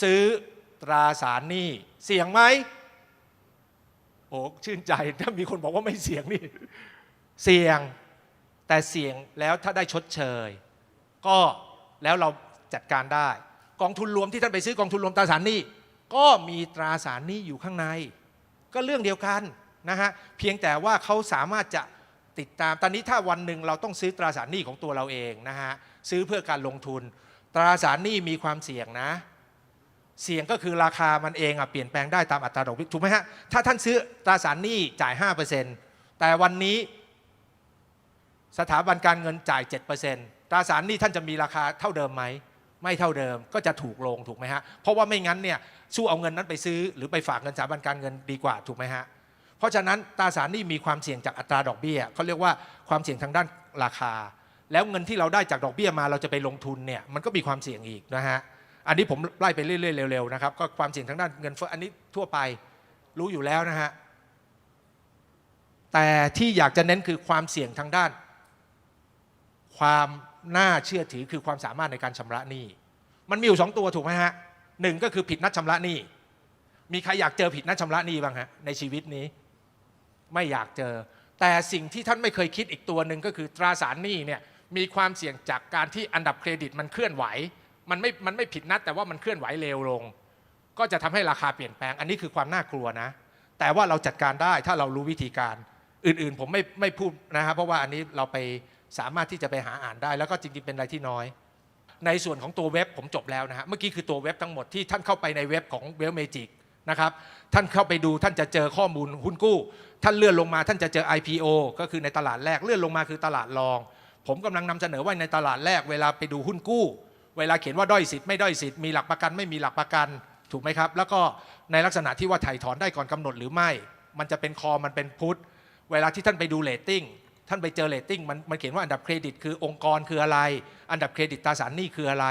ซื้อตราสารหนี้เสี่ยงไหมโอ้ชื่นใจถ้ามีคนบอกว่าไม่เสี่ยงนี่ เสี่ยงแต่เสี่ยงแล้วถ้าได้ชดเชย ก็แล้วเราจัดการได้ กองทุนรวมที่ท่านไปซื้อกองทุนรวมตราสารหนี้ ก็มีตราสารหนี้อยู่ข้างใน ก็เรื่องเดียวกันนะฮะเพียงแต่ว่าเขาสามารถจะติดตามตอนนี้ถ้าวันหนึ่งเราต้องซื้อตราสารหนี้ของตัวเราเองนะฮะซื้อเพื่อการลงทุน ตราสารหนี้มีความเสี่ยงนะ เสี่ยงก็คือราคามันเองอะเปลี่ยนแปลงได้ตามอัตราดอกเบี้ยถูกไหมฮะถ้าท่านซื้อตราสารหนี้จ่าย 5%แต่วันนี้สถาบันการเงินจ่าย 7%ตราสารหนี้ท่านจะมีราคาเท่าเดิมไหม ไม่เท่าเดิมก็จะถูกลงถูกไหมฮะ เพราะว่าไม่งั้นเนี่ยสู้เอาเงินนั้นไปซื้อ หรือไปฝากเงินสถาบันการเงินดีกว่าถูกไหมฮะ เพราะฉะนั้นตราสารหนี้มีความเสี่ยงจากอัตราดอกเบี้ยเขาเรียกว่าความเสี่ยงทางด้านราคา แล้วเงินที่เราได้จากดอกเบี้ยมาเราจะไปลงทุนเนี่ยมันก็มีความเสี่ยงอีกนะฮะ อันนี้ผมไล่ไปเรื่อยๆเร็วๆนะครับก็ความเสี่ยงทางด้านเงินเฟ้ออันนี้ทั่วไปรู้อยู่แล้วนะฮะแต่ที่อยากจะเน้นคือความเสี่ยงทางด้าน ความน่าเชื่อถือคือความสามารถในการชำระหนี้ มันมีอยู่สองตัวถูกไหมฮะหนึ่งก็คือผิดนัดชำระหนี้ มีใครอยากเจอผิดนัดชำระหนี้บ้างฮะในชีวิตนี้ ไม่อยากเจอ แต่สิ่งที่ท่านไม่เคยคิดอีกตัวหนึ่งก็คือตราสารหนี้เนี่ยมีความเสี่ยงจากการที่อันดับเครดิตมันเคลื่อนไหว มันไม่มันไม่ผิดนัด แต่ว่ามันเคลื่อนไหวเร็วลง ก็จะทำให้ราคาเปลี่ยนแปลง อันนี้คือความน่ากลัวนะ แต่ว่าเราจัดการได้ถ้าเรารู้วิธีการอื่นๆ ผมไม่ไม่พูดนะครับเพราะว่าอันนี้เราไปสามารถที่จะไปหาอ่านได้ แล้วก็จริงๆเป็นอะไรที่น้อย ในส่วนของตัวเว็บผมจบแล้วนะฮะเมื่อกี้คือตัวเว็บทั้งหมดที่ท่านเข้าไปในเว็บของเวลเมจิกนะครับท่านเข้าไปดูท่านจะเจอข้อมูลหุ้นกู้ ท่านเลื่อนลงมาท่านจะเจอ IPO ก็คือในตลาดแรกเลื่อนลงมาคือตลาดรอง ผมกำลังนำเสนอว่าในตลาดแรกเวลาไปดูหุ้นกู้ เวลาเขียนว่าด้อยสิทธิ์ไม่ด้อยสิทธิ์มีหลักประกันไม่มีหลักประกันถูกไหมครับ แล้วก็ในลักษณะที่ว่าถ่ายถอนได้ก่อนกำหนดหรือไม่ มันจะเป็นคอมันเป็นพุทธเวลาที่ท่านไปดูเรตติ้งท่านไปเจอเรตติ้งมันมันเขียนว่าอันดับเครดิตคือองค์กรคืออะไร อันดับเครดิตตราสารหนี้คืออะไร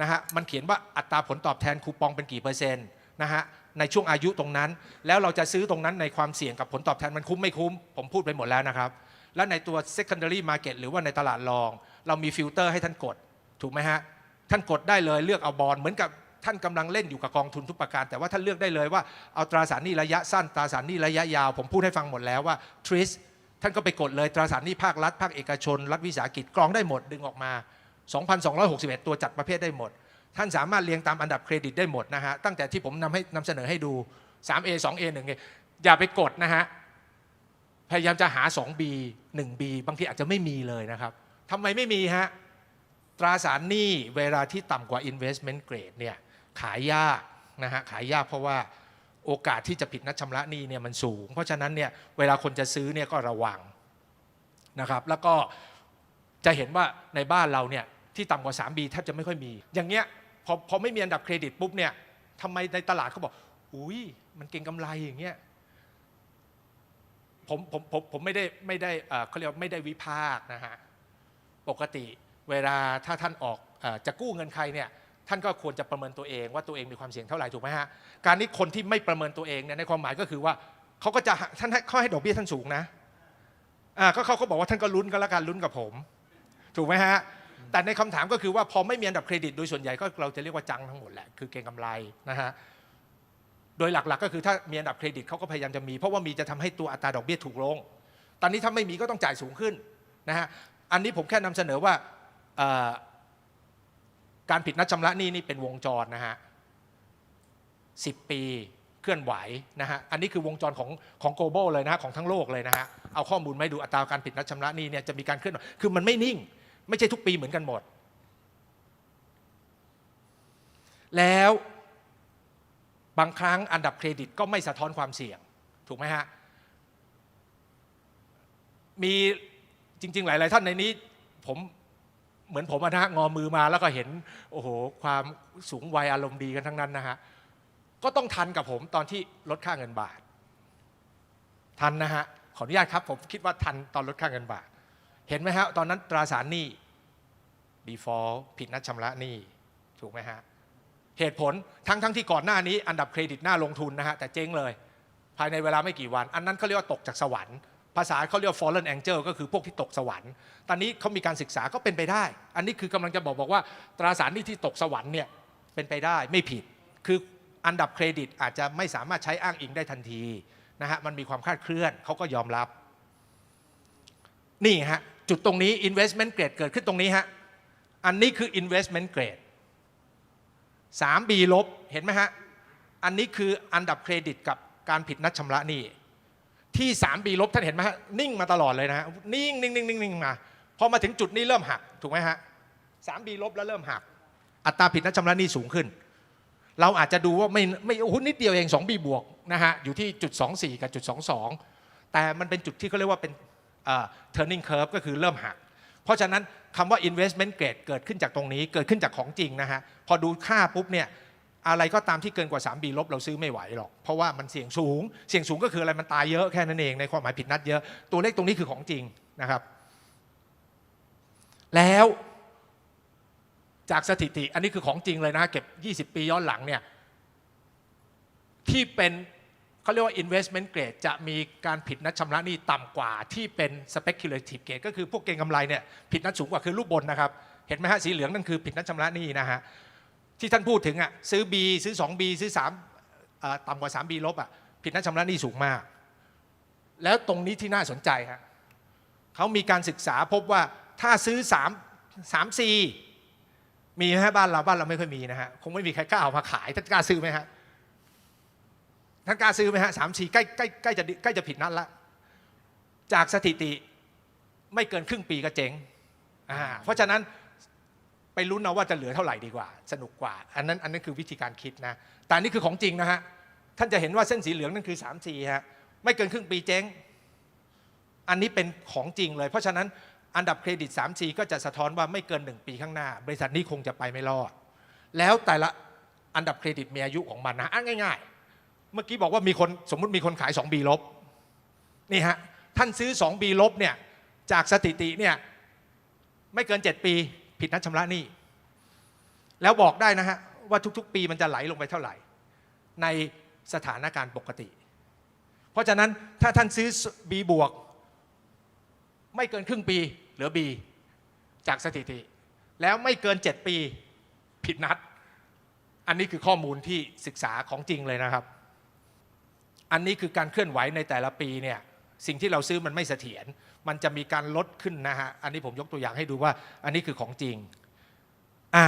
นะฮะมันเขียนว่าอัตราผลตอบแทนคูปองเป็นกี่เปอร์เซ็นต์นะฮะในช่วงอายุตรงนั้น แล้วเราจะซื้อตรงนั้นในความเสี่ยงกับผลตอบแทนมันคุ้มไม่คุ้ม ผมพูดไปหมดแล้วนะครับ และในตัว secondary market หรือว่าในตลาดรอง เรามีฟิลเตอร์ให้ท่านกดถูกไหมฮะ ท่านกดได้เลยเลือกเอาบอลเหมือนกับท่านกำลังเล่นอยู่กับกองทุนทุกประการ แต่ว่าท่านเลือกได้เลยว่าเอาตราสารหนี้ระยะสั้นตราสารหนี้ระยะยาว ผมพูดให้ฟังหมดแล้วว่า TRIS ท่านก็ไปกดเลยตราสารหนี้ภาครัฐภาคเอกชน รัฐวิสาหกิจกรองได้หมดดึงออกมา 2,261 ตัวจัดประเภทได้หมด ท่านสามารถเรียงตามอันดับเครดิตได้หมดนะฮะตั้งแต่ที่ผมนำให้นำเสนอให้ดู 3A 2A 1A อย่าไปกดนะฮะพยายามจะหา 2B 1B บางทีอาจจะไม่มีเลยนะครับทำไมไม่มีฮะ ตราสารหนี้เวลาที่ต่ำกว่า investment grade เนี่ยขายยากนะฮะขายยากเพราะว่าโอกาสที่จะผิดนัดชำระหนี้เนี่ยมันสูง เพราะฉะนั้นเนี่ยเวลาคนจะซื้อเนี่ยก็ระวังนะครับแล้วก็จะเห็นว่าในบ้านเราเนี่ยที่ต่ำกว่า 3B แทบจะไม่ค่อยมี อย่างเงี้ยพอพอไม่มีอันดับเครดิตปุ๊บเนี่ยทำไมในตลาดเขาบอก อุ้ยมันเก่งกำไรอย่างเงี้ยผมผมผมผมไม่ได้ไม่ได้เอ่อเขาเรียกไม่ได้วิพากนะฮะปกติ เวลาถ้าท่านออกจะกู้เงินใครเนี่ยท่านก็ควรจะประเมินตัวเองว่าตัวเองมีความเสี่ยงเท่าไหร่ถูกไหมฮะการนี้คนที่ไม่ประเมินตัวเองเนี่ยในความหมายก็คือว่าเขาก็จะท่านให้เขาให้ดอกเบี้ยท่านสูงนะอ่าก็เขาก็บอกว่าท่านก็ลุ้นก็แล้วกันลุ้นกับผม ถูกไหมฮะแต่ในคำถามก็คือว่าพอไม่มีอันดับเครดิตโดยส่วนใหญ่ก็เราจะเรียกว่าจังทั้งหมดแหละคือเก็งกำไรนะฮะโดยหลักๆ ก็คือถ้ามีอันดับเครดิตเขาก็พยายามจะมี เพราะว่ามีจะทำให้ตัวอัตราดอกเบี้ยถูกลง ตอนนี้ถ้าไม่มีก็ต้องจ่ายสูงขึ้นนะฮะอันนี้ผมแค่นำเสนอว่า การผิดนัดชำระหนี้นี่เป็นวงจรนะฮะสิปีเคลื่อนไหวนะฮะ อันนี้คือวงจรของของ global เลยนะฮะของทั้งโลกเลยนะฮะ เอาข้อมูลมาดูอัตราการผิดนัดชำระหนี้เนี่ยจะมีการเคลื่อนไหว คือมันไม่นิ่ง ไม่ใช่ทุกปีเหมือนกันหมด แล้วบางครั้งอันดับเครดิตก็ไม่สะท้อนความเสี่ยง ถูกไหมฮะ มีจริง ๆ หลาย ๆ ท่านในนี้ผม เหมือนผมอะนะฮะงอมือมาแล้วก็เห็นโอ้โหความสูงวัยอารมณ์ดีกันทั้งนั้นนะฮะก็ต้องทันกับผมตอนที่ลดค่าเงินบาท ทันนะฮะขออนุญาตครับ ผมคิดว่าทันตอนลดค่าเงินบาท เห็นไหมฮะตอนนั้นตราสารหนี้ default ผิดนัดชำระหนี้ถูกไหมฮะเหตุผลทั้งทั้งที่ก่อนหน้านี้อันดับเครดิตหน่าลงทุนนะฮะแต่เจ๊งเลย ภายในเวลาไม่กี่วัน อันนั้นเขาเรียกว่าตกจากสวรรค์ ภาษาเขาเรียก fallen angel ก็คือพวกที่ตกสวรรค์ ตอนนี้เขามีการศึกษาก็เป็นไปได้ อันนี้คือกำลังจะบอกบอกว่า ตราสารหนี้ที่ตกสวรรค์เนี่ยเป็นไปได้ไม่ผิด คืออันดับเครดิตอาจจะไม่สามารถใช้อ้างอิงได้ทันทีนะฮะ มันมีความคลาดเคลื่อนเขาก็ยอมรับ นี่ฮะ จุดตรงนี้ investment grade เกิดขึ้นตรงนี้ฮะ อันนี้คือ investment grade 3B ลบ เห็นไหมฮะ อันนี้คืออันดับเครดิตกับการผิดนัดชำระหนี้ ที่ 3B ลบท่านเห็นไหมฮะนิ่งมาตลอดเลยนะฮะนิ่งนิ่งนิ่งนิ่งนิ่งมาพอมาถึงจุดนี้เริ่มหักถูกไหมฮะ 3B ลบแล้วเริ่มหัก อัตราผิดนัดชำระหนี้สูงขึ้น เราอาจจะดูว่าไม่ไม่โอ้โหนิดเดียวเอง 2B บวกนะฮะอยู่ที่จุด24 กับจุด22 แต่มันเป็นจุดที่เขาเรียกว่าเป็น turning curve ก็คือเริ่มหัก เพราะฉะนั้นคำว่า investment grade เกิดขึ้นจากตรงนี้เกิดขึ้นจากของจริงนะฮะพอดูค่าปุ๊บเนี่ย อะไรก็ตามที่เกินกว่า 3B ลบเราซื้อไม่ไหวหรอก เพราะว่ามันเสี่ยงสูง เสี่ยงสูงก็คืออะไรมันตายเยอะแค่นั้นเองในความหมายผิดนัดเยอะ ตัวเลขตรงนี้คือของจริงนะครับ แล้วจากสถิติอันนี้คือของจริงเลยนะ เก็บ 20 ปีย้อนหลังเนี่ยที่เป็นเขาเรียกว่า investment grade จะมีการผิดนัดชำระหนี้ต่ำกว่าที่เป็น speculative grade ก็คือพวกเก็งกำไรเนี่ยผิดนัดสูงกว่าคือรูปบนนะครับ เห็นไหมฮะสีเหลืองนั่นคือผิดนัดชำระหนี้นะฮะ ที่ท่านพูดถึงอะซื้อ B ซื้อ 2B ซื้อ3ต่ำกว่า 3B ลบอะผิดนัดชำระหนี้สูงมาก แล้วตรงนี้ที่น่าสนใจฮะเขามีการศึกษาพบว่าถ้าซื้อ3 3C มีไหมฮะบ้านเราบ้านเราไม่ค่อยมีนะฮะคงไม่มีใครกล้าเอามาขายท่านกล้าซื้อไหมฮะท่านกล้าซื้อไหมฮะสามสี่ใกล้ใกล้ใกล้จะใกล้จะผิดนัดละจากสถิติไม่เกินครึ่งปีก็เจ๊งอ่าเพราะฉะนั้น ลุ้นเอาว่าจะเหลือเท่าไหร่ดีกว่า สนุกกว่า อันนั้นอันนั้นคือวิธีการคิดนะ แต่นี่คือของจริงนะฮะ ท่านจะเห็นว่าเส้นสีเหลืองนั่นคือ 3 4 ฮะ ไม่เกินครึ่งปีเจ๊ง อันนี้เป็นของจริงเลย เพราะฉะนั้นอันดับเครดิต 3C ก็จะสะท้อนว่าไม่เกิน 1 ปีข้างหน้า บริษัทนี้คงจะไปไม่รอด แล้วแต่ละอันดับเครดิตมีอายุของมันนะอะง่าย ๆ เมื่อกี้บอกว่ามีคนสมมุติมีคนขาย 2B ลบ นี่ฮะ ท่านซื้อ 2B ลบเนี่ยจากสถิติเนี่ยไม่เกิน 7 ปี ผิดนัดชำระหนี้ แล้วบอกได้นะฮะว่าทุกๆ ปีมันจะไหลลงไปเท่าไหร่ ในสถานการณ์ปกติ เพราะฉะนั้นถ้าท่านซื้อ B บวก ไม่เกินครึ่งปีเหลือ B จากสถิติ แล้วไม่เกิน 7 ปีผิดนัด อันนี้คือข้อมูลที่ศึกษาของจริงเลยนะครับ อันนี้คือการเคลื่อนไหวในแต่ละปีเนี่ยสิ่งที่เราซื้อมันไม่เสถียร มันจะมีการลดขึ้นนะฮะ อันนี้ผมยกตัวอย่างให้ดูว่า อันนี้คือของจริง อ่า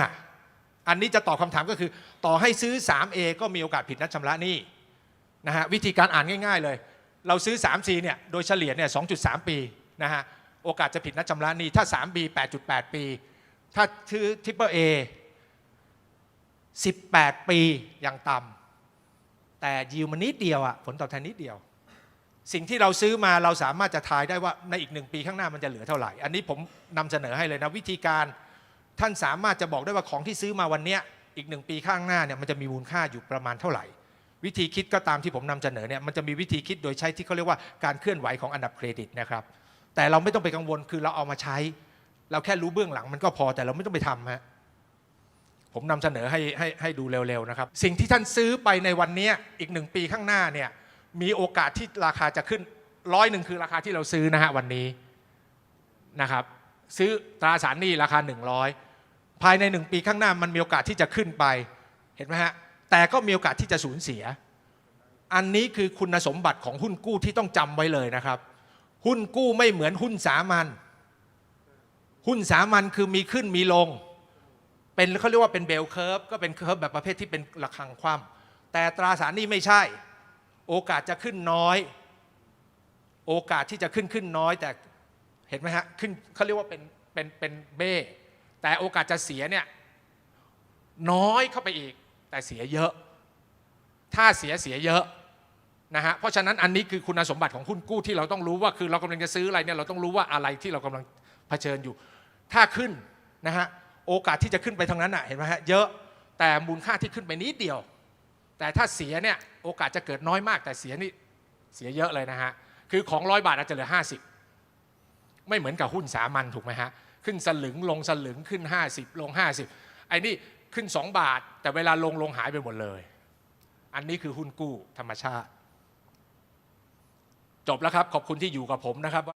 อันนี้จะตอบคำถามก็คือ ต่อให้ซื้อ 3A ก็มีโอกาสผิดนัดชำระหนี้นะฮะ วิธีการอ่านง่าย ๆ เลย เราซื้อ 3C เนี่ย โดยเฉลี่ยเนี่ย 2.3 ปีนะฮะ โอกาสจะผิดนัดชำระหนี้ ถ้า 3B 8.8 ปี ถ้าซื้อ Triple A 18 ปีอย่างต่ำแต่ยิวมันนิดเดียวอะผลตอบแทนนิดเดียว สิ่งที่เราซื้อมาเราสามารถจะทายได้ว่าในอีกหนึ่งปีข้างหน้ามันจะเหลือเท่าไหร่ อันนี้ผมนำเสนอให้เลยนะวิธีการท่านสามารถจะบอกได้ว่าของที่ซื้อมาวันนี้อีกหนึ่งปีข้างหน้าเนี่ยมันจะมีมูลค่าอยู่ประมาณเท่าไหร่ วิธีคิดก็ตามที่ผมนำเสนอเนี่ยมันจะมีวิธีคิดโดยใช้ที่เขาเรียกว่าการเคลื่อนไหวของอันดับเครดิตนะครับแต่เราไม่ต้องไปกังวลคือเราเอามาใช้ เราแค่รู้เบื้องหลังมันก็พอแต่เราไม่ต้องไปทำฮะผมนำเสนอให้ให้ให้ดูเร็วๆนะครับ สิ่งที่ท่านซื้อไปในวันนี้อีกหนึ่งปีข้างหน้าเนี่ย มีโอกาสที่ราคาจะขึ้นร้อยหนึ่งคือราคาที่เราซื้อนะฮะวันนี้นะครับซื้อตราสารหนี้ราคา 100 ภายในหนึ่งปีข้างหน้ามันมีโอกาสที่จะขึ้นไปเห็นไหมฮะแต่ก็มีโอกาสที่จะสูญเสีย อันนี้คือคุณสมบัติของหุ้นกู้ที่ต้องจำไว้เลยนะครับ หุ้นกู้ไม่เหมือนหุ้นสามัญหุ้นสามัญคือมีขึ้นมีลง เป็นเขาเรียกว่าเป็นเบลเคิร์ฟก็เป็นเคิร์ฟแบบประเภทที่เป็นระฆังคว่ำแต่ตราสารหนี้ไม่ใช่ โอกาสจะขึ้นน้อย โอกาสที่จะขึ้นขึ้นน้อย แต่เห็นไหมฮะขึ้นเขาเรียกว่าเป็นเป็นเป็นเบ้แต่โอกาสจะเสียเนี่ยน้อยเข้าไปอีก แต่เสียเยอะ ถ้าเสียเสียเยอะนะฮะเพราะฉะนั้นอันนี้คือคุณสมบัติของหุ้นกู้ที่เราต้องรู้ว่าคือเรากำลังจะซื้ออะไรเนี่ยเราต้องรู้ว่าอะไรที่เรากำลังเผชิญอยู่ ถ้าขึ้นนะฮะโอกาสที่จะขึ้นไปทางนั้นอะเห็นไหมฮะเยอะแต่มูลค่าที่ขึ้นไปนิดเดียว แต่ถ้าเสียเนี่ยโอกาสจะเกิดน้อยมาก แต่เสียนี่เสียเยอะเลยนะฮะคือของร้อยบาทอาจจะเหลือ 50 ไม่เหมือนกับหุ้นสามัญถูกไหมฮะขึ้นสลึงลงสลึงขึ้น 50 ลง 50 ไอ้นี่ขึ้น 2 บาท แต่เวลาลงลงหายไปหมดเลย อันนี้คือหุ้นกู้ธรรมชาติ จบแล้วครับขอบคุณที่อยู่กับผมนะครับ